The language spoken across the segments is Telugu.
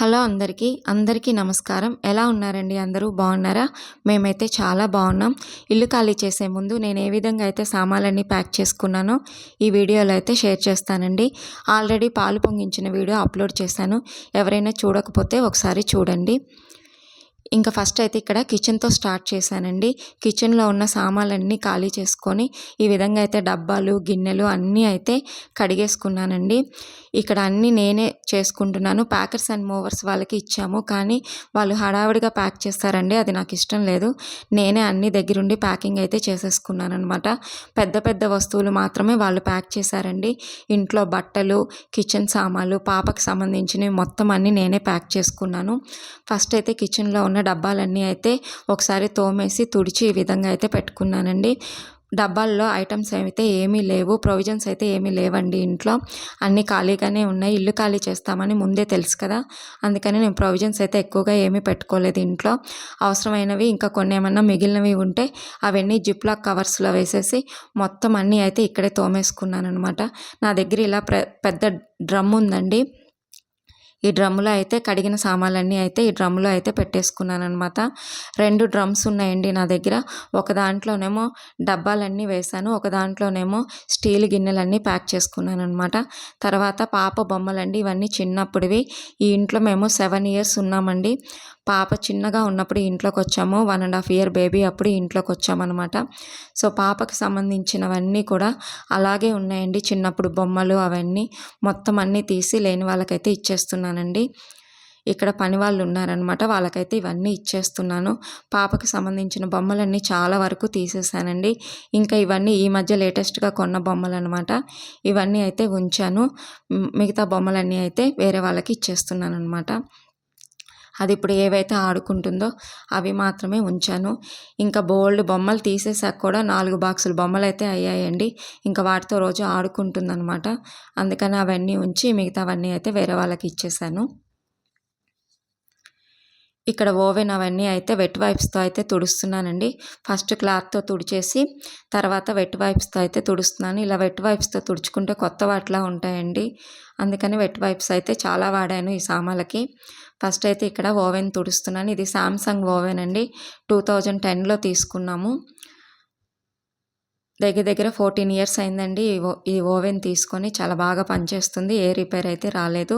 హలో అందరికీ అందరికీ నమస్కారం. ఎలా ఉన్నారండి అందరూ? బాగున్నారా? మేమైతే చాలా బాగున్నాం. ఇల్లు ఖాళీ చేసే ముందు నేను ఏ విధంగా అయితే సామాన్లన్నీ ప్యాక్ చేసుకున్నానో ఈ వీడియోలో అయితే షేర్ చేస్తానండి. ఆల్రెడీ పాలు పొంగించిన వీడియో అప్లోడ్ చేశాను. ఎవరైనా చూడకపోతే ఒకసారి చూడండి. ఇంకా ఫస్ట్ అయితే ఇక్కడ కిచెన్తో స్టార్ట్ చేశానండి. కిచెన్లో ఉన్న సామాన్లన్నీ ఖాళీ చేసుకొని ఈ విధంగా అయితే డబ్బాలు గిన్నెలు అన్నీ అయితే కడిగేసుకున్నానండి. ఇక్కడ అన్నీ నేనే చేసుకుంటున్నాను. ప్యాకర్స్ అండ్ మూవర్స్ వాళ్ళకి ఇచ్చాము. కానీ వాళ్ళు హడావిడిగా ప్యాక్ చేస్తారండి. అది నాకు ఇష్టం లేదు. నేనే అన్ని దగ్గరుండి ప్యాకింగ్ అయితే చేసేసుకున్నాను అనమాట పెద్ద పెద్ద వస్తువులు మాత్రమే వాళ్ళు ప్యాక్ చేశారండి. ఇంట్లో బట్టలు కిచెన్ సామాన్లు పాపకు సంబంధించినవి మొత్తం అన్నీ నేనే ప్యాక్ చేసుకున్నాను. ఫస్ట్ అయితే కిచెన్లో ఉన్న డబ్బాలన్నీ అయితే ఒకసారి తోమేసి తుడిచి ఈ విధంగా అయితే పెట్టుకున్నానండి. డబ్బాల్లో ఐటమ్స్ అయితే ఏమీ లేవు. ప్రొవిజన్స్ అయితే ఏమీ లేవండి ఇంట్లో. అన్నీ ఖాళీగానే ఉన్నాయి. ఇల్లు ఖాళీ చేస్తామని ముందే తెలుసు కదా. అందుకని నేను ప్రొవిజన్స్ అయితే ఎక్కువగా ఏమీ పెట్టుకోలేదు ఇంట్లో. అవసరమైనవి ఇంకా కొన్ని ఏమన్నా మిగిలినవి ఉంటే అవన్నీ జిప్లాక్ కవర్స్లో వేసేసి మొత్తం అన్నీ అయితే ఇక్కడే తోమేసుకున్నాను అనమాట నా దగ్గర ఇలా పెద్ద డ్రమ్ ఉందండి. ఈ డ్రమ్ములో అయితే కడిగిన సామాన్లన్నీ అయితే ఈ డ్రమ్ములో అయితే పెట్టేసుకున్నాను అనమాట రెండు డ్రమ్స్ ఉన్నాయండి నా దగ్గర. ఒక దాంట్లోనేమో డబ్బాలన్నీ వేశాను. ఒక దాంట్లోనేమో స్టీల్ గిన్నెలన్నీ ప్యాక్ చేసుకున్నాను అనమాట తర్వాత పాప బొమ్మలండి ఇవన్నీ చిన్నప్పుడువి. ఈ ఇంట్లో మేము సెవెన్ ఇయర్స్ ఉన్నామండి. పాప చిన్నగా ఉన్నప్పుడు ఇంట్లోకి వచ్చాము one and half year baby అప్పుడు ఇంట్లోకి వచ్చామన్నమాట సో పాపకు సంబంధించినవన్నీ కూడా అలాగే ఉన్నాయండి. చిన్నప్పుడు బొమ్మలు అవన్నీ మొత్తం అన్నీ తీసి లేని వాళ్ళకైతే ఇచ్చేస్తున్నానండి. ఇక్కడ పని వాళ్ళు ఉన్నారనమాట వాళ్ళకైతే ఇవన్నీ ఇచ్చేస్తున్నాను. పాపకు సంబంధించిన బొమ్మలన్నీ చాలా వరకు తీసేసానండి. ఇంకా ఇవన్నీ ఈ మధ్య లేటెస్ట్గా కొన్న బొమ్మలు అనమాట ఇవన్నీ అయితే ఉంచాను. మిగతా బొమ్మలన్నీ అయితే వేరే వాళ్ళకి ఇచ్చేస్తున్నాను అనమాట అది ఇప్పుడు ఏవైతే ఆడుకుంటుందో అవి మాత్రమే ఉంచాను. ఇంకా బోల్డ్ బొమ్మలు తీసేసాక కూడా నాలుగు బాక్సులు బొమ్మలు అయితే అయ్యాయండి. ఇంకా వాటితో రోజు ఆడుకుంటుందన్నమాట. అందుకని అవన్నీ ఉంచి మిగతావన్నీ అయితే వేరే వాళ్ళకి ఇచ్చేసాను. ఇక్కడ ఓవెన్ అవన్నీ అయితే వెట్ వైప్స్తో అయితే తుడుస్తున్నానండి. ఫస్ట్ క్లాత్తో తుడిచేసి తర్వాత వెట్ వైప్స్తో అయితే తుడుస్తున్నాను. ఇలా వెట్ వైప్స్తో తుడుచుకుంటే కొత్త వాటిలా ఉంటాయండి. అందుకని వెట్ వైప్స్ అయితే చాలా వాడాను ఈ సామాన్లకి. ఫస్ట్ అయితే ఇక్కడ ఓవెన్ తుడుస్తున్నాను. ఇది సామ్సంగ్ ఓవెన్ అండి. టూ థౌజండ్ టెన్లో తీసుకున్నాము. దగ్గర దగ్గర ఫోర్టీన్ ఇయర్స్ అయిందండి. ఈ ఓవెన్ తీసుకొని చాలా బాగా పనిచేస్తుంది. ఏ రిపేర్ అయితే రాలేదు.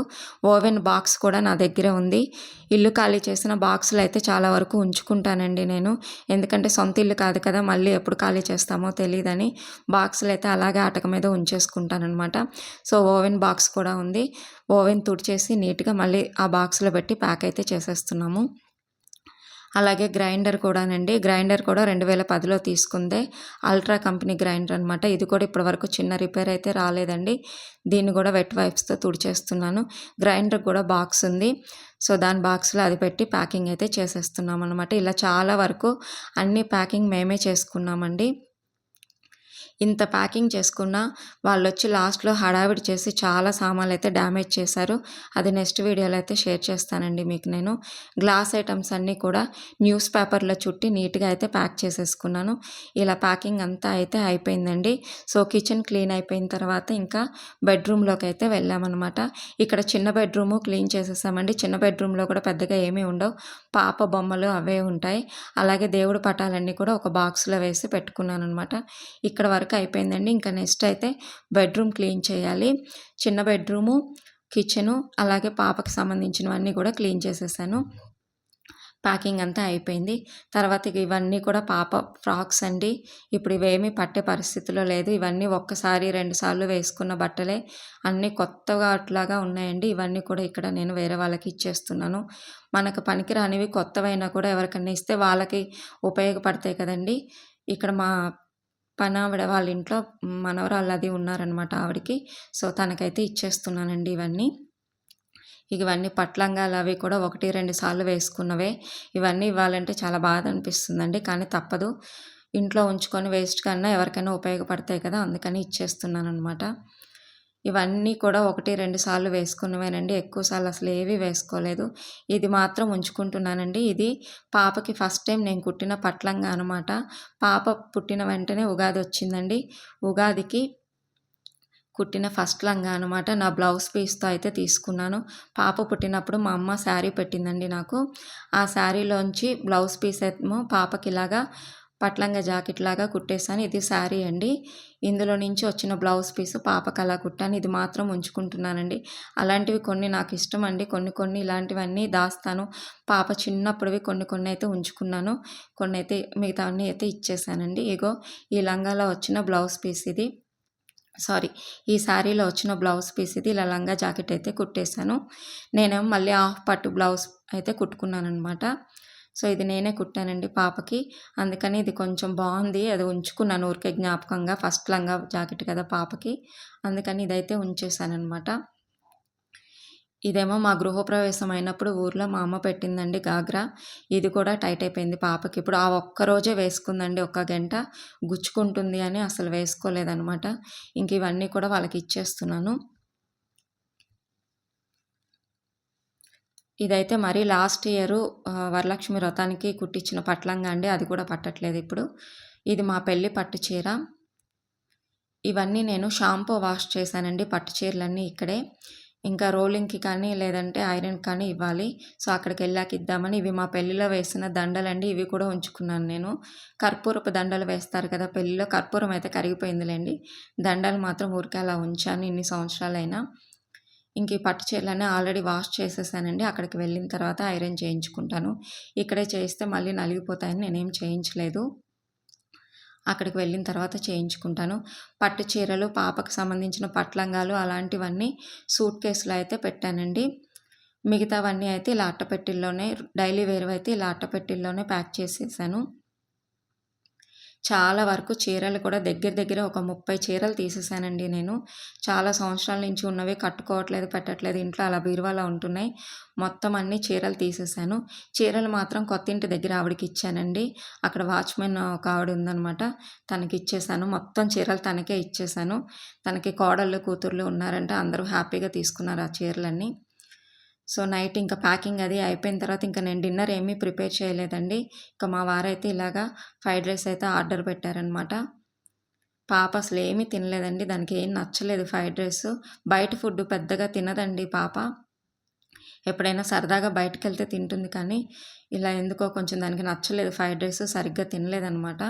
ఓవెన్ బాక్స్ కూడా నా దగ్గర ఉంది. ఇల్లు ఖాళీ చేసిన బాక్సులు అయితే చాలా వరకు ఉంచుకుంటానండి నేను. ఎందుకంటే సొంత ఇల్లు కాదు కదా మళ్ళీ ఎప్పుడు ఖాళీ చేస్తామో తెలియదని బాక్సులు అయితే అలాగే ఆటక మీద ఉంచేసుకుంటానమాట సో ఓవెన్ బాక్స్ కూడా ఉంది. ఓవెన్ తుడిచేసి నీట్గా మళ్ళీ ఆ బాక్స్లో పెట్టి ప్యాక్ అయితే చేసేస్తున్నాము. అలాగే గ్రైండర్ కూడానండి. గ్రైండర్ కూడా రెండు వేల పదిలో తీసుకుందే. అల్ట్రా కంపెనీ గ్రైండర్ అనమాట ఇది కూడా ఇప్పటివరకు చిన్న రిపేర్ అయితే రాలేదండి. దీన్ని కూడా వెట్ వైప్స్తో తుడిచేస్తున్నాను. గ్రైండర్ కూడా బాక్స్ ఉంది. సో దాని బాక్స్లో అది పెట్టి ప్యాకింగ్ అయితే చేసేస్తున్నాం అనమాట ఇలా చాలా వరకు అన్ని ప్యాకింగ్ మేమే చేసుకున్నామండి. ఇంత ప్యాకింగ్ చేసుకున్న వాళ్ళు వచ్చి లాస్ట్లో హడావిడి చేసి చాలా సామాన్లు అయితే డ్యామేజ్ చేశారు. అది నెక్స్ట్ వీడియోలో అయితే షేర్ చేస్తానండి మీకు నేను. గ్లాస్ ఐటమ్స్ అన్నీ కూడా న్యూస్ పేపర్లో చుట్టి నీట్గా అయితే ప్యాక్ చేసేసుకున్నాను. ఇలా ప్యాకింగ్ అంతా అయితే అయిపోయిందండి. సో కిచెన్ క్లీన్ అయిపోయిన తర్వాత ఇంకా బెడ్రూమ్లోకి అయితే వెళ్ళామన్నమాట. ఇక్కడ చిన్న బెడ్రూము క్లీన్ చేసేసామండి. చిన్న బెడ్రూమ్లో కూడా పెద్దగా ఏమీ ఉండవు. పాప బొమ్మలు అవే ఉంటాయి. అలాగే దేవుడు పటాలన్నీ కూడా ఒక బాక్స్లో వేసి పెట్టుకున్నాను అనమాట ఇక్కడ వరకు వరకు అయిపోయిందండి. ఇంకా నెక్స్ట్ అయితే బెడ్రూమ్ క్లీన్ చేయాలి. చిన్న బెడ్రూము కిచెను అలాగే పాపకు సంబంధించినవన్నీ కూడా క్లీన్ చేసేసాను. ప్యాకింగ్ అంతా అయిపోయింది. తర్వాత ఇవన్నీ కూడా పాప ఫ్రాక్స్ అండి. ఇప్పుడు ఇవేమీ పట్టే పరిస్థితిలో లేదు. ఇవన్నీ ఒక్కసారి రెండుసార్లు వేసుకున్న బట్టలే. అన్నీ కొత్తగా అట్లాగా ఉన్నాయండి. ఇవన్నీ కూడా ఇక్కడ నేను వేరే వాళ్ళకి ఇచ్చేస్తున్నాను. మనకు పనికిరానివి కొత్తవైనా కూడా ఎవరికైనా ఇస్తే వాళ్ళకి ఉపయోగపడతాయి కదండి. ఇక్కడ మా పనావిడ వాళ్ళ ఇంట్లో మనవరాళ్ళు అది ఉన్నారనమాట ఆవిడకి. సో తనకైతే ఇచ్చేస్తున్నానండి ఇవన్నీ. ఇవన్నీ పట్లంగాలు అవి కూడా ఒకటి రెండు సార్లు వేసుకున్నవే. ఇవన్నీ ఇవ్వాలంటే చాలా బాధ అనిపిస్తుందండి. కానీ తప్పదు. ఇంట్లో ఉంచుకొని వేస్ట్ కన్నా ఎవరికైనా ఉపయోగపడతాయి కదా అందుకని ఇచ్చేస్తున్నాను అనమాట ఇవన్నీ కూడా ఒకటి రెండు సార్లు వేసుకున్నవేనండి. ఎక్కువ సార్లు అసలు ఏవి వేసుకోలేదు. ఇది మాత్రం ఉంచుకుంటున్నానండి. ఇది పాపకి ఫస్ట్ టైం నేను కుట్టిన పట్లంగా అనమాట. పాప పుట్టిన వెంటనే ఉగాది వచ్చిందండి. ఉగాదికి కుట్టిన ఫస్ట్ లంగా అనమాట. నా బ్లౌజ్ పీస్తో అయితే తీసుకున్నాను. పాప పుట్టినప్పుడు మా అమ్మ శారీ పెట్టిందండి నాకు. ఆ శారీలోంచి బ్లౌజ్ పీస్ ఏమో పాపకి ఇలాగా పట్లంగా జాకెట్ లాగా కుట్టేశాను. ఇది శారీ అండి. ఇందులో నుంచి వచ్చిన బ్లౌజ్ పీస్ పాపకు అలా కుట్టాను. ఇది మాత్రం ఉంచుకుంటున్నానండి. అలాంటివి కొన్ని నాకు ఇష్టం అండి. కొన్ని కొన్ని ఇలాంటివన్నీ దాస్తాను. పాప చిన్నప్పుడువి కొన్ని కొన్ని అయితే ఉంచుకున్నాను. కొన్ని అయితే మిగతావన్నీ అయితే ఇచ్చేసానండి ఇగో ఈ లంగాలో వచ్చిన బ్లౌజ్ పీస్ ఇది. సారీ ఈ శారీలో వచ్చిన బ్లౌజ్ పీస్ ఇది. ఇలా లంగా జాకెట్ అయితే కుట్టేశాను. నేనేమో మళ్ళీ హాఫ్ పట్టు బ్లౌజ్ అయితే కుట్టుకున్నాను అనమాట సో ఇది నేనే కుట్టానండి పాపకి. అందుకని ఇది కొంచెం బాగుంది. అది ఉంచుకున్నాను ఊరికే జ్ఞాపకంగా. ఫస్ట్ లంగా జాకెట్ కదా పాపకి. అందుకని ఇదైతే ఉంచేసానమాట ఇదేమో మా గృహప్రవేశం అయినప్పుడు ఊర్లో మా అమ్మ పెట్టిందండి గాగ్రా ఇది కూడా టైట్ అయిపోయింది పాపకి. ఇప్పుడు ఆ ఒక్క రోజే వేసుకుందండి ఒక్క గంట. గుచ్చుకుంటుంది అని అసలు వేసుకోలేదనమాట ఇంక ఇవన్నీ కూడా వాళ్ళకి ఇచ్చేస్తున్నాను. ఇదైతే మరీ లాస్ట్ ఇయరు వరలక్ష్మి వ్రతానికి కుట్టించిన పట్లంగా అండి అది కూడా పట్టట్లేదు ఇప్పుడు. ఇది మా పెళ్ళి పట్టు చీర. ఇవన్నీ నేను షాంపూ వాష్ చేశానండి పట్టు చీరలన్నీ ఇక్కడే. ఇంకా రోలింగ్కి కానీ లేదంటే ఐరన్ కానీ ఇవ్వాలి. సో అక్కడికి వెళ్ళాక ఇద్దామని ఇవి మా పెళ్ళిలో వేసిన దండలండి ఇవి కూడా ఉంచుకున్నాను నేను. కర్పూరపు దండలు వేస్తారు కదా పెళ్ళిలో కర్పూరం అయితే కరిగిపోయిందిలేండి. దండలు మాత్రం ఊరికే అలా ఉంచాను ఇన్ని సంవత్సరాలైనా. ఇంక ఈ పట్టు చీరలనే ఆల్రెడీ వాష్ చేసేసానండి. అక్కడికి వెళ్ళిన తర్వాత ఐరన్ చేయించుకుంటాను. ఇక్కడే చేస్తే మళ్ళీ నలిగిపోతాయని నేనేం చేయించలేదు. అక్కడికి వెళ్ళిన తర్వాత చేయించుకుంటాను. పట్టు చీరలు పాపకు సంబంధించిన పట్లంగాలు అలాంటివన్నీ సూట్ కేసులో అయితే పెట్టానండి. మిగతావన్నీ అయితే ఇలా అట్టపెట్టిల్లోనే డైలీ వేరు అయితే ఇలా అట్టపెట్టిల్లోనే ప్యాక్ చేసేసాను. చాలా వరకు చీరలు కూడా దగ్గర దగ్గర ఒక ముప్పై చీరలు తీసేసానండి నేను. చాలా సంవత్సరాల నుంచి ఉన్నవి కట్టుకోవట్లేదు పెట్టట్లేదు ఇంట్లో అలా బీరువాలా ఉంటున్నాయి. మొత్తం అన్ని చీరలు తీసేసాను. చీరలు మాత్రం కొత్త ఇంటి దగ్గర ఆవిడకి ఇచ్చానండి. అక్కడ వాచ్మెన్ ఒక ఆవిడ ఉందనమాట తనకి ఇచ్చేసాను. మొత్తం చీరలు తనకే ఇచ్చేసాను. తనకి కోడళ్ళు కూతుర్లు ఉన్నారంటే. అందరూ హ్యాపీగా తీసుకున్నారు ఆ చీరలన్నీ. సో నైట్ ఇంకా ప్యాకింగ్ అది అయిపోయిన తర్వాత ఇంకా నేను డిన్నర్ ఏమీ ప్రిపేర్ చేయలేదండి. ఇంకా మా వారైతే ఇలాగా ఫ్రైడ్ రైస్ అయితే ఆర్డర్ పెట్టారనమాట. పాప అసలు ఏమీ తినలేదండి. దానికి ఏం నచ్చలేదు ఫ్రైడ్ రైస్. బయట ఫుడ్ పెద్దగా తినదండి పాప. ఎప్పుడైనా సరదాగా బయటకు వెళ్తే తింటుంది కానీ ఇలా ఎందుకో కొంచెం దానికి నచ్చలేదు ఫ్రైడ్ రైస్ సరిగ్గా తినలేదనమాట.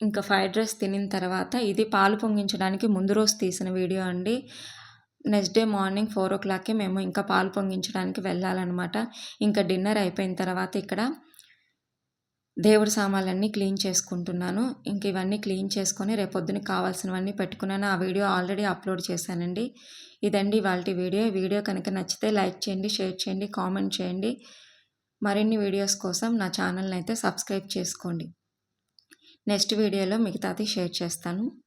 ఇంకా ఫ్రైడ్ రైస్ తినిన తర్వాత ఇది పాలు పొంగించడానికి ముందు రోజు తీసిన వీడియో అండి. నెక్స్ట్ డే మార్నింగ్ ఫోర్ ఓ క్లాక్కి మేము ఇంకా పాలు పొంగించడానికి వెళ్ళాలన్నమాట. ఇంకా డిన్నర్ అయిపోయిన తర్వాత ఇక్కడ దేవుడి సామాన్లన్నీ క్లీన్ చేసుకుంటున్నాను. ఇంక ఇవన్నీ క్లీన్ చేసుకొని రేపొద్దున కావాల్సినవన్నీ పెట్టుకున్నాను. ఆ వీడియో ఆల్రెడీ అప్లోడ్ చేశానండి. ఇదండి వాళ్ళ వీడియో. వీడియో కనుక నచ్చితే లైక్ చేయండి షేర్ చేయండి కామెంట్ చేయండి. మరిన్ని వీడియోస్ కోసం నా ఛానల్ని అయితే సబ్స్క్రైబ్ చేసుకోండి. నెక్స్ట్ వీడియోలో మిగతాది షేర్ చేస్తాను.